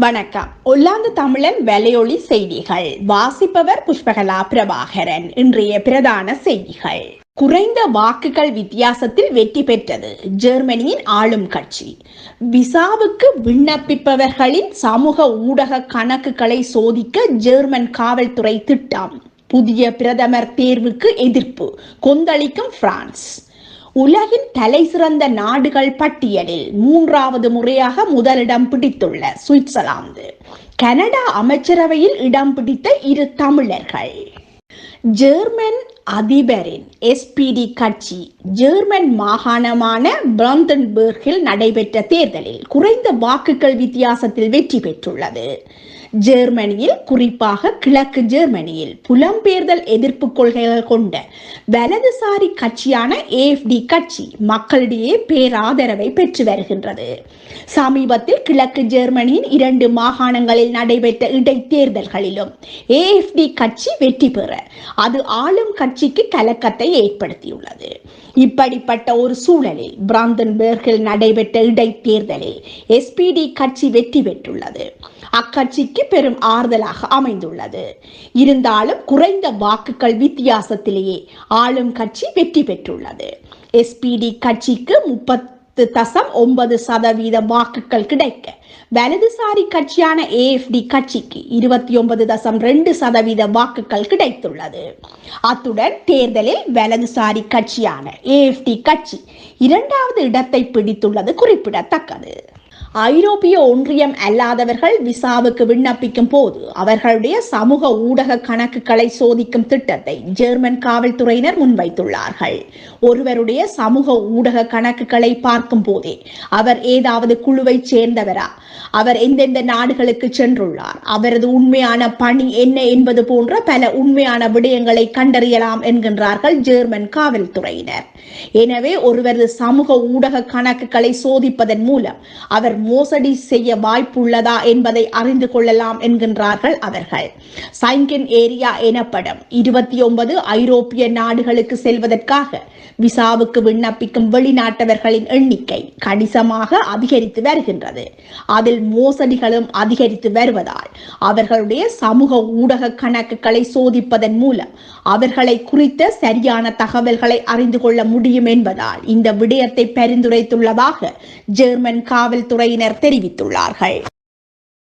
வணக்கம். ஒல்லாந்து தமிழன் வலையொலி செய்திகள். வாசிப்பவர் புஷ்பகலா பிரபாகரன். இன்றைய பிரதான செய்திகள். குறைந்த வாக்குகள் வித்தியாசத்தில் வெற்றி பெற்றது. ஜெர்மனியின் ஆளும் கட்சி. விசாவுக்கு விண்ணப்பிப்பவர்களின் சமூக ஊடக கணக்குகளை சோதிக்க ஜெர்மன் காவல்துறை திட்டம். புதிய பிரதமர் தேர்வுக்கு எதிர்ப்பு. கொந்தளிக்கும் பிரான்ஸ். உலகின் தலை சிறந்த நாடுகள் பட்டியலில் மூன்றாவது முறையாக முதலிடம் பிடித்துள்ள சுவிட்சர்லாந்து. கனடா அமைச்சரவையில் இடம் பிடித்த இரு தமிழர்கள். ஜெர்மன் அதிபரின் எஸ்பிடி கட்சி ஜெர்மன் மாகாணமான பிராந்தன்பர்கில் நடைபெற்ற தேர்தலில் குறைந்த வாக்குகள் வித்தியாசத்தில் வெற்றி பெற்றுள்ளது. ஜெர்மனியில் குறிப்பாக கிழக்கு ஜெர்மனியில் புலம்பெயர்தல் எதிர்ப்பு கொள்கைகள் கொண்ட வலதுசாரி கட்சியான ஏஎஃப்டி கட்சி மக்களிடையே பேராதரவை பெற்று வருகின்றது. சமீபத்தில் கிழக்கு ஜெர்மனியின் இரண்டு மாகாணங்களில் நடைபெற்ற இடைத்தேர்தல்களிலும் ஏஎஃப்டி கட்சி வெற்றி பெற அது ஆளும் கட்சிக்கு கலக்கத்தை ஏற்படுத்தியுள்ளது. இப்படிப்பட்ட ஒரு சூழலில் பிராந்தன்பர்கில் நடைபெற்ற இடைத்தேர்தலில் எஸ்பிடி கட்சி வெற்றி பெற்றுள்ளது. அக்கட்சிக்கு பெரும் ஆறுதலாக அமைந்துள்ளது. இருந்தாலும் குறைந்த வாக்குகள் வித்தியாசத்திலேயே ஆளும் கட்சி வெற்றி பெற்றுள்ளது. எஸ்பிடி கட்சிக்கு முப்பத்தி பத்து தசம் ஒன்பது சதவீத வாக்குகள் கிடைக்க. வலதுசாரி கட்சியான ஏஎஃப்டி கட்சிக்கு இருபத்தி ஒன்பது தசம் ரெண்டு சதவீத வாக்குகள் கிடைத்துள்ளது. அத்துடன் தேர்தலில் வலதுசாரி கட்சியான ஏஎஃப்டி கட்சி இரண்டாவது இடத்தை பிடித்துள்ளது குறிப்பிடத்தக்கது. ஐரோப்பிய ஒன்றியம் அல்லாதவர்கள் விசாவுக்கு விண்ணப்பிக்கும் போது அவர்களுடைய சமூக ஊடக கணக்குகளை சோதிக்கும் திட்டத்தை ஜெர்மன் காவல்துறையினர் முன்வைத்துள்ளார்கள். ஒருவருடைய சமூக ஊடக கணக்குகளை பார்க்கும் போதே அவர் ஏதாவது குழுவை சேர்ந்தவரா? அவர் எந்தெந்த நாடுகளுக்கு சென்றுள்ளார்? அவரது உண்மையான பணி என்ன என்பது போன்ற பல உண்மையான விடயங்களை கண்டறியலாம் என்கின்றார்கள் ஜெர்மன் காவல்துறையினர். எனவே ஒருவரது சமூக ஊடக கணக்குகளை சோதிப்பதன் மூலம் அவர் மோசடி செய்ய வாய்ப்புள்ளதா என்பதை அறிந்து கொள்ளலாம் என்கின்றார்கள் அவர்கள். சைங்கன் ஏரியா எனப்படும் இருபத்தி ஒன்பது ஐரோப்பிய நாடுகளுக்கு செல்வதற்காக விசாவுக்கு விண்ணப்பிக்கும் வெளிநாட்டவர்களின் எண்ணிக்கை கணிசமாக அதிகரித்து வருகின்றது. அதில் மோசடிகளும் அதிகரித்து வருவதால் அவர்களுடைய சமூக ஊடக கணக்குகளை சோதிப்பதன் மூலம் அவர்களை குறித்த சரியான தகவல்களை அறிந்து கொள்ள முடியும் என்பதால் இந்த விடயத்தை பரிந்துரைத்துள்ளதாக ஜெர்மன் காவல்துறை காவல்துறையினர் தெரிவித்துள்ளார்கள்.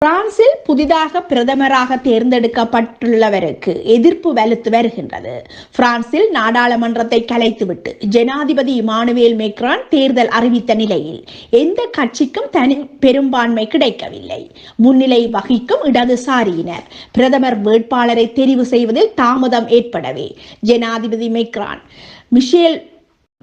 பிரான்சில் புதிதாக பிரதமராக தேர்ந்தெடுக்கப்பட்டுள்ளவருக்கு எதிர்ப்பு வலுத்து வருகின்றது. பிரான்சில் நாடாளுமன்றத்தை கலைத்துவிட்டு ஜனாதிபதி இமானுவேல் மேக்ரான் தேர்தல் அறிவித்த நிலையில் எந்த கட்சிக்கும் தனி பெரும்பான்மை கிடைக்கவில்லை. முன்னிலை வகிக்கும் இடதுசாரியினர் பிரதமர் வேட்பாளரை தெரிவு செய்வதில் தாமதம் ஏற்படவே ஜனாதிபதி மேக்ரான் மிஷேல்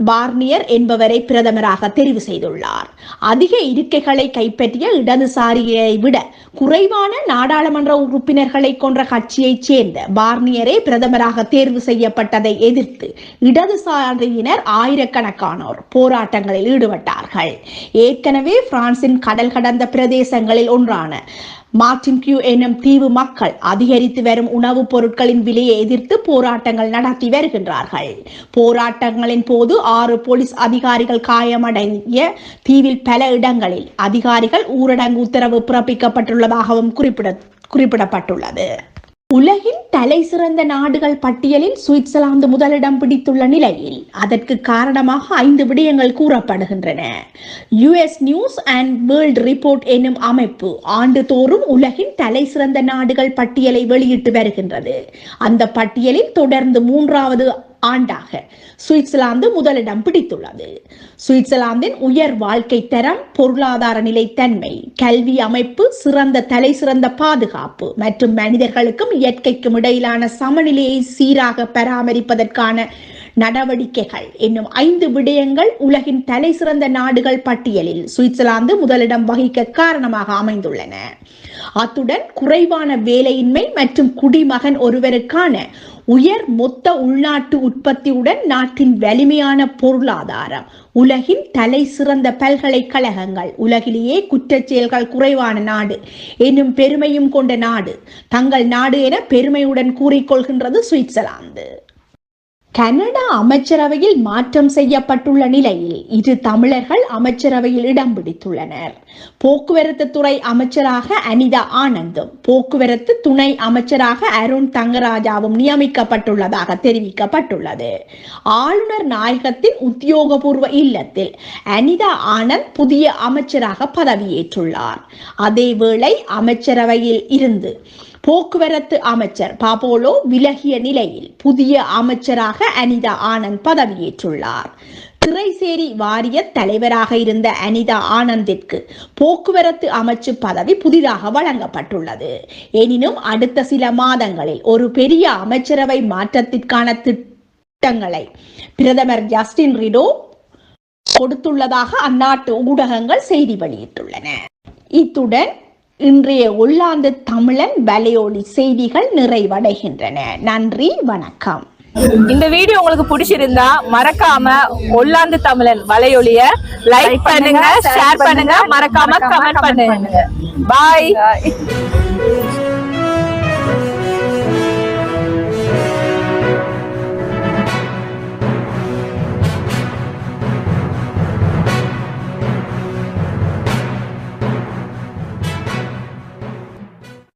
பார்னியர் என்பவரை பிரதமராக தெரிவு செய்துள்ளார். அதிக இருக்கைகளை கைப்பற்றிய இடதுசாரியை விட குறைவான நாடாளுமன்ற உறுப்பினர்களை கொன்ற கட்சியைச் சேர்ந்த பார்னியரே பிரதமராக தேர்வு செய்யப்பட்டதை எதிர்த்து இடதுசாரியினர் ஆயிரக்கணக்கானோர் போராட்டங்களில் ஈடுபட்டார்கள். ஏற்கனவே பிரான்சின் கடல் கடந்த பிரதேசங்களில் ஒன்றான மார்டின் கியூ எனும் தீவு மக்கள் அதிகரித்து வரும் உணவுப் பொருட்களின் விலையை எதிர்த்து போராட்டங்கள் நடத்தி வருகின்றார்கள். போராட்டங்களின் போது ஆறு போலீஸ் அதிகாரிகள் காயமடைய தீவில் பல இடங்களில் அதிகாரிகள் ஊரடங்கு உத்தரவு பிறப்பிக்கப்பட்டுள்ளதாகவும் குறிப்பிட குறிப்பிடப்பட்டுள்ளது. உலகின் தலை சிறந்த நாடுகள் பட்டியலில் சுவிட்சர்லாந்து முதலிடம் பிடித்துள்ள நிலையில் அதற்கு காரணமாக ஐந்து விடயங்கள் கூறப்படுகின்றன. US news and world report என்னும் அமைப்பு ஆண்டுதோறும் உலகின் தலை சிறந்த நாடுகள் பட்டியலை வெளியிட்டு வருகின்றது. அந்த பட்டியலில் தொடர்ந்து மூன்றாவது ஆண்டாக. சுவிட்சர்லாந்து முதலிடம் பிடித்துள்ளது. சுவிட்சர்லாந்தின் உயர் வாழ்க்கை தரம் பொருளாதார நிலைத்தன்மை கல்வி அமைப்பு சிறந்த தலை சிறந்த பாதுகாப்பு மற்றும் மனிதர்களுக்கும் இயற்கைக்கும் இடையிலான சமநிலையை சீராக பராமரிப்பதற்கான நடவடிக்கைகள். என்னும் ஐந்து விடயங்கள் உலகின் தலை சிறந்த நாடுகள் பட்டியலில் சுவிட்சர்லாந்து முதலிடம் வகிக்க காரணமாக அமைந்துள்ளன. அத்துடன் குறைவான வேலையின்மை மற்றும் குடிமகன் ஒருவருக்கான உயர் மொத்த உள்நாட்டு உற்பத்தியுடன் நாட்டின் வலிமையான பொருளாதாரம் உலகின் தலை சிறந்த பல்கலைக்கழகங்கள் உலகிலேயே குற்றச் செயல்கள் குறைவான நாடு என்னும் பெருமையும் கொண்ட நாடு தங்கள் நாடு என பெருமையுடன் கூறிக்கொள்கின்றது சுவிட்சர்லாந்து. கனடா அமைச்சரவையில் மாற்றம் செய்யப்பட்டுள்ள நிலையில் இரு தமிழர்கள் அமைச்சரவையில் இடம் பிடித்துள்ளனர். போக்குவரத்து துறை அமைச்சராக அனிதா ஆனந்தும் போக்குவரத்து துணை அமைச்சராக அருண் தங்கராஜாவும் நியமிக்கப்பட்டுள்ளதாக தெரிவிக்கப்பட்டுள்ளது. ஆளுநர் நாயகத்தின் உத்தியோகபூர்வ இல்லத்தில் அனிதா ஆனந்த் புதிய அமைச்சராக பதவியேற்றுள்ளார். அதேவேளை அமைச்சரவையில் இருந்து போக்குவரத்து அமைச்சர் பாபோலோ விலகிய நிலையில் புதிய அமைச்சராக அனிதா ஆனந்த் பதவியேற்றுள்ளார். திரைசேரி வாரிய தலைவராக இருந்த அனிதா ஆனந்திற்கு போக்குவரத்து அமைச்சு பதவி புதிதாக வழங்கப்பட்டுள்ளது. எனினும் அடுத்த சில மாதங்களில் ஒரு பெரிய அமைச்சரவை மாற்றத்திற்கான திட்டங்களை பிரதமர் ஜஸ்டின் ரிடோ கொடுத்துள்ளதாக அந்நாட்டு ஊடகங்கள் செய்தி வெளியிட்டுள்ளன. இத்துடன் இன்றைய உள்ளாந்து தமிழன் வலையொலி செய்திகள் நிறைவடைகின்றன. நன்றி வணக்கம். இந்த வீடியோ உங்களுக்கு பிடிச்சிருந்தா மறக்காம ஒல்லாந்து தமிழன் வலையொலிய லைக் பண்ணுங்க ஷேர் பண்ணுங்க மறக்காம கமெண்ட் பண்ணுங்க. பாய்